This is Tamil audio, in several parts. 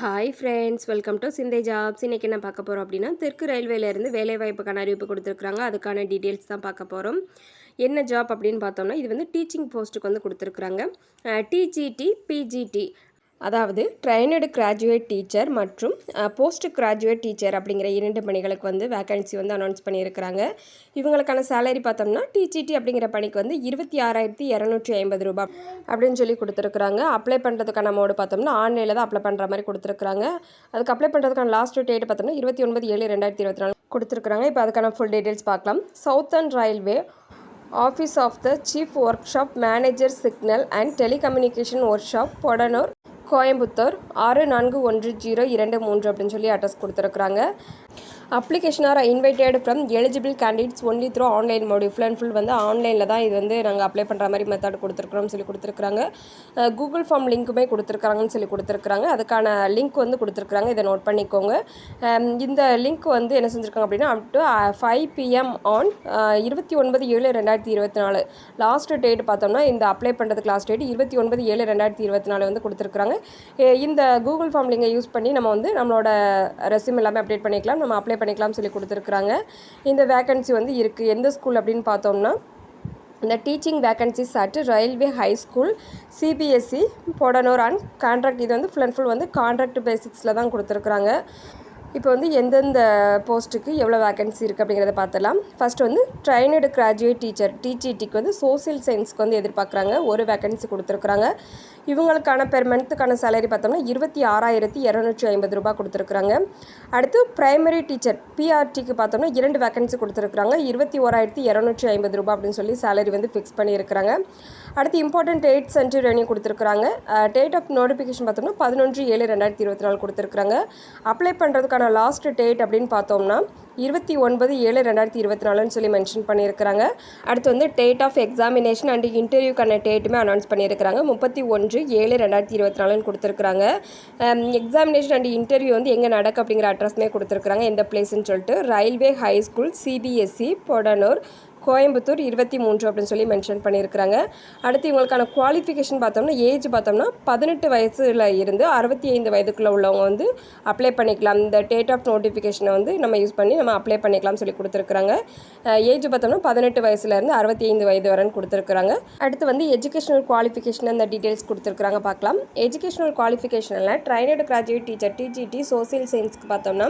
Hi friends welcome to Chinthai jobs இன்றைக்கி என்ன பார்க்க போகிறோம் அப்படின்னா தெற்கு ரயில்வேலேருந்து வேலைவாய்ப்புக்கான அறிவிப்பு கொடுத்துருக்குறாங்க. அதுக்கான டீட்டெயில்ஸ் தான் பார்க்க போகிறோம் என்ன ஜாப் அப்படின்னு பார்த்தோம்னா இது வந்து டீச்சிங் போஸ்ட்டுக்கு வந்து கொடுத்துருக்குறாங்க. டிஜிடி பிஜிடி அதாவது ட்ரைனடு கிராஜுவேட் டீச்சர் மற்றும் போஸ்ட் கிராஜுவேட் டீச்சர் அப்படிங்கிற இரண்டு பணிகளுக்கு வந்து வேக்கன்சி வந்து அனௌன்ஸ் பண்ணியிருக்கிறாங்க. இவங்களுக்கான சேலரி பார்த்தோம்னா டிஜிடி அப்படிங்கிற பணிக்கு வந்து இருபத்தி ஆறாயிரத்தி இரநூற்றி ஐம்பது ரூபாய் அப்படின்னு சொல்லி கொடுத்துருக்குறாங்க. அப்ளை பண்ணுறதுக்கான மோடு பார்த்தோம்னா ஆன்லைனில் தான் அப்ளை பண்ணுற மாதிரி கொடுத்துருக்குறாங்க. அதுக்கு அப்ளை பண்ணுறதுக்கான லாஸ்ட் டேட் பார்த்தோம்னா இருபத்தி ஒன்பது ஏழு ரெண்டாயிரத்தி இருபத்தி நாலு கொடுத்துருக்குறாங்க. இப்போ அதுக்கான ஃபுல் டீட்டெயில்ஸ் பார்க்கலாம். Southern railway office of the chief workshop manager signal and telecommunication workshop Podanur Coimbatore ஆறு நான்கு ஒன்று ஜீரோ இரண்டு மூன்று அப்படின்னு சொல்லி அட்ரஸ் கொடுத்துருக்குறாங்க. Application are invited from eligible candidates only through online mode full and full வந்து ஆன்லைனில் தான் இது வந்து நாங்கள் அப்ளை பண்ணுற மாதிரி மெத்தட் கொடுத்துருக்குறோம்னு சொல்லி கொடுத்துருக்குறாங்க. கூகுள் ஃபார்ம் லிங்க்குமே கொடுத்துருக்காங்கன்னு சொல்லி கொடுத்துருக்குறாங்க. அதுக்கான லிங்க் வந்து கொடுத்துருக்குறாங்க. இதை நோட் பண்ணிக்கோங்க. இந்த லிங்க் வந்து என்ன செஞ்சுருக்காங்க அப்படின்னா up to five PM on இருபத்தி ஒன்பது ஏழு ரெண்டாயிரத்தி இருபத்தி நாலு. லாஸ்ட் டேட் பார்த்தோம்னா இந்த அப்ளை பண்ணுறதுக்கு லாஸ்ட் டேட் இருபத்தி ஒன்பது ஏழு ரெண்டாயிரத்தி இருபத்தி நாலு வந்து கொடுத்துருக்குறாங்க. இந்த கூகுள் ஃபார்ம் லிங்கை யூஸ் பண்ணி நம்ம வந்து நம்மளோட ரெசியூம் எல்லாமே அப்டேட் பண்ணிக்கலாம். நம்ம அப்ளை பண்ணிக்கலாம் சொல்லி கொடுத்துருக்குறாங்க. இந்த வேக்கன்சி வந்து இருக்குது எந்த ஸ்கூல் அப்படின்னு பார்த்தோம்னா இந்த teaching vacancies at railway high school CBSE Podanur and contract இது வந்து ஃபுல் அண்ட் ஃபுல் வந்து கான்ட்ராக்ட் பேசிக்ஸில் தான் கொடுத்துருக்குறாங்க. இப்போ வந்து எந்தெந்த போஸ்ட்டுக்கு எவ்வளோ வேக்கன்சி இருக்குது அப்படிங்கிறத பார்த்துலாம் ஃபஸ்ட் வந்து ட்ரைனடு கிராஜுவேட் டீச்சர் டிஜிடிக்கு வந்து சோசியல் சயின்ஸ்க்கு வந்து எதிர்பார்க்குறாங்க. ஒரு வேக்கன்சி கொடுத்துருக்குறாங்க. இவங்களுக்கான பெர் மந்த்துக்கான சேலரி பார்த்தோம்னா இருபத்தி ஆறாயிரத்தி இரநூற்றி ஐம்பது ரூபாய் கொடுத்துருக்குறாங்க. அடுத்து ப்ரைமரி டீச்சர் பிஆர்டிக்கு பார்த்தோம்னா இரண்டு வேகன்சி கொடுத்துருக்குறாங்க. இருபத்தி ஓராயிரத்தி இரநூற்றி ஐம்பது ரூபாய் அப்படின்னு சொல்லி சேலரி வந்து ஃபிக்ஸ் பண்ணியிருக்கிறாங்க. அடுத்து இம்பார்ட்டன்ட் டேட் சென்ட்ரி ரெனியூ கொடுத்துருக்குறாங்க. டேட் ஆஃப் நோட்டிஃபிகேஷன் பார்த்தோம்னா பதினொன்று ஏழு ரெண்டாயிரத்தி இருபத்தி நாலு கொடுத்துருக்குறாங்க. அப்ளை பண்ணுறதுக்கான லாஸ்ட் டேட் அப்படின்னு பார்த்தோம்னா இருபத்தி ஒன்பது ஏழு ரெண்டாயிரத்தி இருபத்தி நாலுன்னு சொல்லி மென்ஷன் பண்ணியிருக்கிறாங்க. அடுத்து வந்து டேட் ஆஃப் எக்ஸாமினேஷன் அண்ட் இன்டர்வியூக்கான டேட்டுமே அனௌன்ஸ் பண்ணியிருக்கிறாங்க. முப்பத்தி ஒன்று ஏழு ரெண்டாயிரத்தி இருபத்தி நாலுன்னு கொடுத்துருக்குறாங்க. எக்ஸாமினேஷன் அண்ட் இன்டர்வியூ வந்து எங்கே நடக்கு அப்படிங்கிற அட்ரஸ்மே கொடுத்துருக்குறாங்க. எந்த பிளேஸ்ன்னு சொல்லிட்டு railway high school CBSE Podanur Coimbatore இருபத்தி மூன்று அப்படின்னு சொல்லி மென்ஷன் பண்ணியிருக்கிறாங்க. அடுத்து இவங்களுக்கான குவாலிஃபிகேஷன் பார்த்தோம்னா ஏஜ் பார்த்தோம்னா பதினெட்டு வயசில் இருந்து அறுபத்தி ஐந்து வயதுக்குள்ளே உள்ளவங்க வந்து அப்ளை பண்ணிக்கலாம். இந்த டேட் ஆஃப் நோட்டிஃபிகேஷனை வந்து நம்ம யூஸ் பண்ணி நம்ம அப்ளை பண்ணிக்கலாம்னு சொல்லி கொடுத்துருக்குறாங்க. ஏஜ் பார்த்தோம்னா பதினெட்டு வயசுலேருந்து அறுபத்தி ஐந்து வயது வரன்னு கொடுத்துருக்குறாங்க. அடுத்து வந்து எஜுகேஷனல் குவாலிஃபிகேஷன் அந்த டீட்டெயில்ஸ் கொடுத்துருக்குறாங்க பார்க்கலாம். Educational குவாலிஃபிகேஷனில் trained graduate teacher TGT social சயின்ஸ்க்கு பார்த்தோம்னா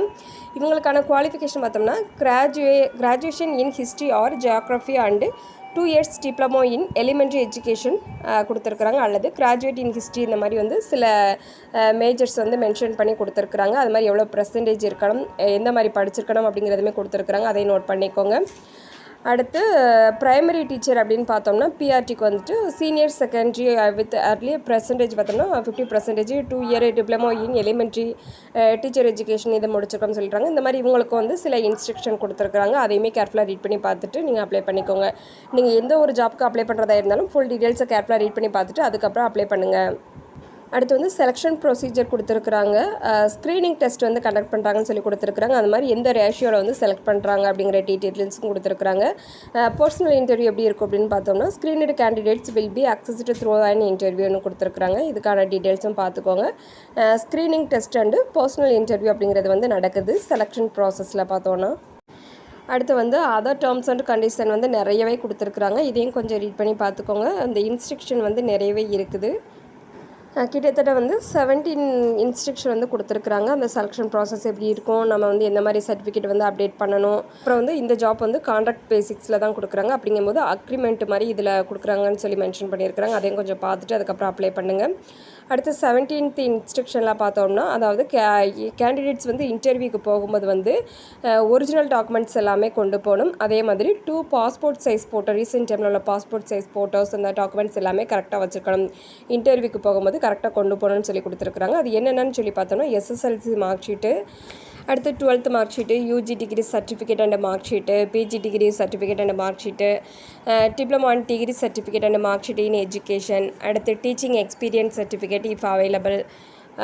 இவங்களுக்கான குவாலிஃபிகேஷன் பார்த்தோம்னா கிராஜுவே graduation in history or Zia geography and two years diploma in elementary education கொடுத்துருக்குறாங்க. அல்லது கிராஜுவேட் இன் ஹிஸ்ட்ரி இந்த மாதிரி வந்து சில uh, மேஜர்ஸ் வந்து மென்ஷன் பண்ணி கொடுத்துருக்குறாங்க. அது மாதிரி எவ்வளோ பர்சன்டேஜ் இருக்கணும் எந்த மாதிரி படிச்சிருக்கணும் அப்படிங்கிறதுமே கொடுத்துருக்குறாங்க. அதை நோட் பண்ணிக்கோங்க. அடுத்து ப்ரைமரி டீச்சர் அப்படின்னு பார்த்தோம்னா பிஆர்டிக்கு வந்துட்டு senior secondary with early percentage பார்த்தோம்னா fifty percentage two year diploma in elementary teacher education இதை முடிச்சிருக்கோம்னு சொல்கிறாங்க இந்த மாதிரி இவங்களுக்கு வந்து சில இன்ஸ்ட்ரக்ஷன் கொடுத்துருக்குறாங்க. அதையுமே கேர்ஃபுல்லாக ரீட் பண்ணி பார்த்துட்டு நீங்கள் அப்ளை பண்ணிக்கோங்க. நீங்கள் எந்த ஒரு ஜாப்க்கு அப்ளை பண்ணுறதா இருந்தாலும் ஃபுல் டீட்டெயில்ஸை கேர்ஃபுல்லாக ரீட் பண்ணி பார்த்துட்டு அதுக்கப்புறம் அப்ளை பண்ணுங்கள் அடுத்து வந்து செலெக்ஷன் ப்ரொசீஜர் கொடுத்துருக்குறாங்க. ஸ்க்ரீனிங் டெஸ்ட் வந்து கண்டக்ட் பண்ணுறாங்கன்னு சொல்லி கொடுத்துருக்குறாங்க. அந்த மாதிரி எந்த ரேஷியோவில் வந்து செலக்ட் பண்ணுறாங்க அப்படிங்கிற டீட்டெயில்ஸும் கொடுத்துருக்குறாங்க. பர்சனல் இன்டர்வியூ எப்படி இருக்கும் அப்படின்னு பார்த்தோம்னா screened candidates will be assessed through and இன்டர்வியூன்னு கொடுத்துருக்குறாங்க. இதுக்கான டீட்டெயில்ஸும் பார்த்துக்கோங்க. Screening test and personal interview அப்படிங்கிறது வந்து நடக்குது. செலெக்ஷன் ப்ராசஸில் பார்த்தோன்னா அடுத்து வந்து அதர் டேர்ம்ஸ் அண்ட் கண்டிஷன் வந்து நிறையவே கொடுத்துருக்குறாங்க. இதையும் கொஞ்சம் ரீட் பண்ணி பார்த்துக்கோங்க. அந்த இன்ஸ்ட்ரக்ஷன் வந்து நிறையவே இருக்குது. கிட்டத்தட்ட வந்து செவன்டீன் இன்ஸ்ட்ரக்ஷன் வந்து கொடுத்துருக்குறாங்க. அந்த செலெக்ஷன் ப்ராசஸ் எப்படி இருக்கும் நம்ம வந்து எந்த மாதிரி சர்டிஃபிகேட் வந்து அப்டேட் பண்ணணும். அப்புறம் வந்து இந்த ஜாப் வந்து கான்ட்ராக்ட் பேசிக்ஸில் தான் கொடுக்குறாங்க. அப்படிங்கும்போது அக்ரிமெண்ட் மாதிரி இதில் கொடுக்குறாங்கன்னு சொல்லி மென்ஷன் பண்ணியிருக்கிறாங்க. அதையும் கொஞ்சம் பார்த்துட்டு அதுக்கப்புறம் அப்ளை பண்ணுங்கள் அடுத்து செவன்டீன்த் இன்ஸ்ட்ரக்ஷன்லாம் பார்த்தோம்னா அதாவது கே கேண்டிடேட்ஸ் வந்து இன்டர்வியூக்கு போகும்போது வந்து ஒரிஜினல் டாக்குமெண்ட்ஸ் எல்லாமே கொண்டு போகணும். அதே மாதிரி two passport size photo recent டைமில் உள்ள பாஸ்போர்ட் சைஸ் ஃபோட்டோஸ் அந்த டாக்குமெண்ட்ஸ் எல்லாமே கரெக்டாக வச்சுருக்கணும். இன்டர்வியூக்கு போகும்போது கரெக்டாக கொண்டு போகணும்னு சொல்லி கொடுத்துருக்குறாங்க. அது என்னென்னு சொல்லி பார்த்தோம்னா எஸ்எஸ்எல்சி மார்க் ஷீட்டு அடுத்து twelfth mark sheet UG degree certificate and mark sheet PG degree certificate and mark sheet diploma and degree certificate and mark sheet in education அடுத்து teaching experience certificate if available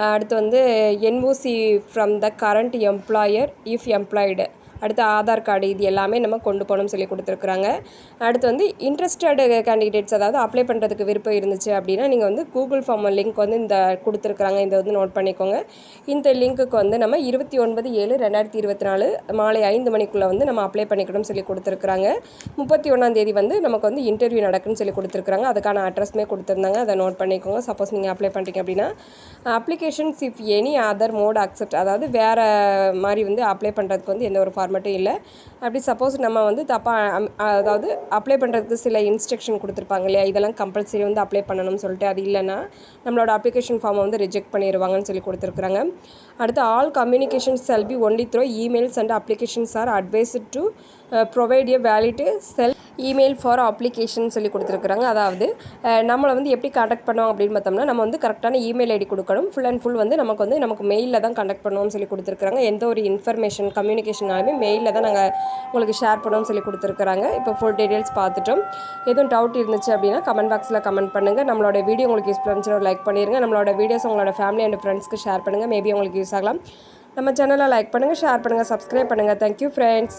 அடுத்து வந்து NOC from the current employer if employed அடுத்து ஆதார் கார்டு இது எல்லாமே நம்ம கொண்டு போகணும்னு சொல்லி கொடுத்துருக்குறாங்க. அடுத்து வந்து இன்ட்ரெஸ்டட் கேண்டிடேட்ஸ் அதாவது அப்ளை பண்ணுறதுக்கு விருப்பம் இருந்துச்சு அப்படின்னா நீங்கள் வந்து கூகுள் ஃபார்ம் லிங்க் வந்து இந்த கொடுத்துருக்குறாங்க. இந்த வந்து நோட் பண்ணிக்கோங்க. இந்த லிங்க்குக்கு வந்து நம்ம இருபத்தி ஒன்பது ஏழு ரெண்டாயிரத்தி இருபத்தி நாலு மாலை ஐந்து மணிக்குள்ளே வந்து நம்ம அப்ளை பண்ணிக்கணும்னு சொல்லி கொடுத்துருக்குறாங்க. முப்பத்தி ஒன்றாம் தேதி வந்து நமக்கு வந்து இன்டர்வியூ நடக்குன்னு சொல்லி கொடுத்துருக்குறாங்க. அதுக்கான அட்ரஸ்மே கொடுத்துருந்தாங்க. அதை நோட் பண்ணிக்கோங்க. சப்போஸ் நீங்கள் அப்ளை பண்ணுறீங்க அப்படின்னா applications if any other mode accept அதாவது வேறு மாதிரி வந்து அப்ளை பண்ணுறதுக்கு வந்து எந்த ஒரு ஃபார்ம் மட்டும் இல்லை. அப்படி சப்போஸ் நம்ம வந்து தப்பாக அதாவது அப்ளை பண்ணுறதுக்கு சில இன்ஸ்ட்ரக்ஷன் கொடுத்துருப்பாங்க இல்லையா? இதெல்லாம் கம்பல்சரி வந்து அப்ளை பண்ணணும்னு சொல்லிட்டு அது இல்லைன்னா நம்மளோட அப்ளிகேஷன் ஃபார்மை வந்து ரிஜெக்ட் பண்ணிடுவாங்கன்னு சொல்லி கொடுத்துருக்குறாங்க. அடுத்து all communication shall be only through emails and applications are advised to provide a valid cell email for application சொல்லி கொடுத்துருக்குறாங்க. அதாவது நம்மளை வந்து எப்படி காண்டாக்ட் பண்ணுவோம் அப்படின்னு பார்த்தோம்னா நம்ம வந்து கரெக்டான இமெயில் ஐடி கொடுக்கணும். ஃபுல் அண்ட் ஃபுல் வந்து நமக்கு வந்து நமக்கு மெயிலில் தான் காண்டாக்ட் பண்ணுவோம்னு சொல்லி கொடுத்துருக்குறாங்க. எந்த ஒரு இன்ஃபர்மேஷன் கம்யூனிகேஷனாலுமே மெயிலில் தான் நாங்கள் உங்களுக்கு ஷேர் பண்ணுவோம்னு சொல்லி கொடுத்துருக்குறாங்க. இப்போ ஃபுல் டீட்டெயில்ஸ் பார்த்துட்டோம். எதுவும் டவுட் இருந்துச்சு அப்படின்னா கமெண்ட் பாக்ஸில் கமெண்ட் பண்ணுங்கள் நம்மளோட வீடியோ உங்களுக்கு யூஸ் பண்ணுச்சுன்னா லைக் பண்ணிடுங்க நம்மளோட வீடியோஸ் உங்களோட ஃபேமிலி அண்ட் ஃப்ரெண்ட்ஸ்க்கு ஷேர் பண்ணுங்கள் மேபி உங்களுக்கு யூஸ் ஆகலாம். நம்ம சேனலை லைக் பண்ணுங்கள் ஷேர் பண்ணுங்கள் சப்ஸ்கிரைப் பண்ணுங்கள் தேங்க்யூ ஃப்ரெண்ட்ஸ்